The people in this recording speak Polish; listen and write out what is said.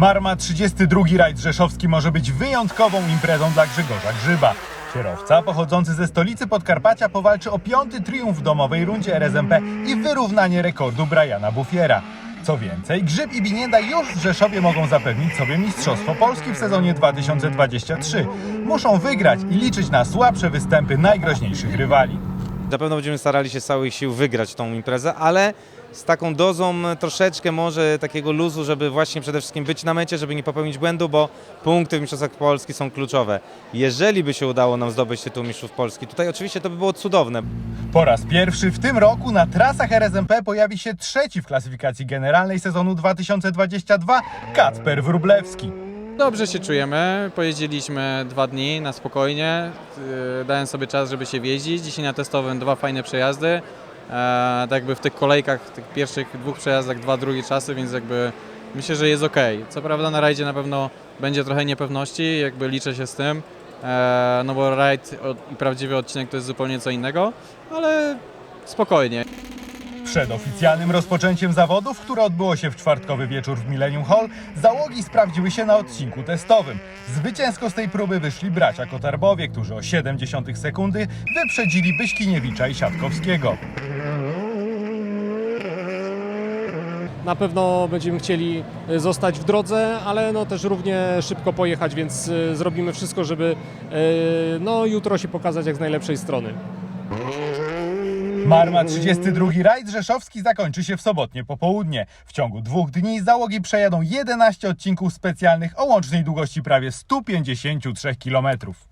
Marma 32 rajd rzeszowski może być wyjątkową imprezą dla Grzegorza Grzyba. Kierowca pochodzący ze stolicy Podkarpacia powalczy o piąty triumf w domowej rundzie RSMP i wyrównanie rekordu Briana Buffiera. Co więcej, Grzyb i Binienda już w Rzeszowie mogą zapewnić sobie Mistrzostwo Polski w sezonie 2023. Muszą wygrać i liczyć na słabsze występy najgroźniejszych rywali. Na pewno będziemy starali się z całych sił wygrać tą imprezę, ale z taką dozą troszeczkę może takiego luzu, żeby właśnie przede wszystkim być na mecie, żeby nie popełnić błędu, bo punkty w Mistrzostwach Polski są kluczowe. Jeżeli by się udało nam zdobyć tytuł Mistrzów Polski, tutaj oczywiście to by było cudowne. Po raz pierwszy w tym roku na trasach RSMP pojawi się trzeci w klasyfikacji generalnej sezonu 2022 Kacper Wróblewski. Dobrze się czujemy. Pojeździliśmy dwa dni na spokojnie. Yy, Dałem sobie czas, żeby się wjeździć. Dzisiaj na testowym dwa fajne przejazdy. E, tak jakby w tych kolejkach, tych pierwszych dwóch przejazdach dwa drugie czasy, więc jakby myślę, że jest ok. Co prawda na rajdzie na pewno będzie trochę niepewności, jakby liczę się z tym. E, no bo rajd i prawdziwy odcinek to jest zupełnie co innego, ale spokojnie. Przed oficjalnym rozpoczęciem zawodów, które odbyło się w czwartkowy wieczór w Millennium Hall, załogi sprawdziły się na odcinku testowym. Zwycięsko z tej próby wyszli bracia Kotarbowie, którzy o 0,7 sekundy wyprzedzili Byśkiniewicza i Siatkowskiego. Na pewno będziemy chcieli e, zostać w drodze, ale no też równie szybko pojechać, więc e, zrobimy wszystko, żeby e, no, jutro się pokazać jak z najlepszej strony. Marma 32 rajd rzeszowski zakończy się w sobotnie popołudnie. W ciągu dwóch dni załogi przejadą 11 odcinków specjalnych o łącznej długości prawie 153 kilometrów.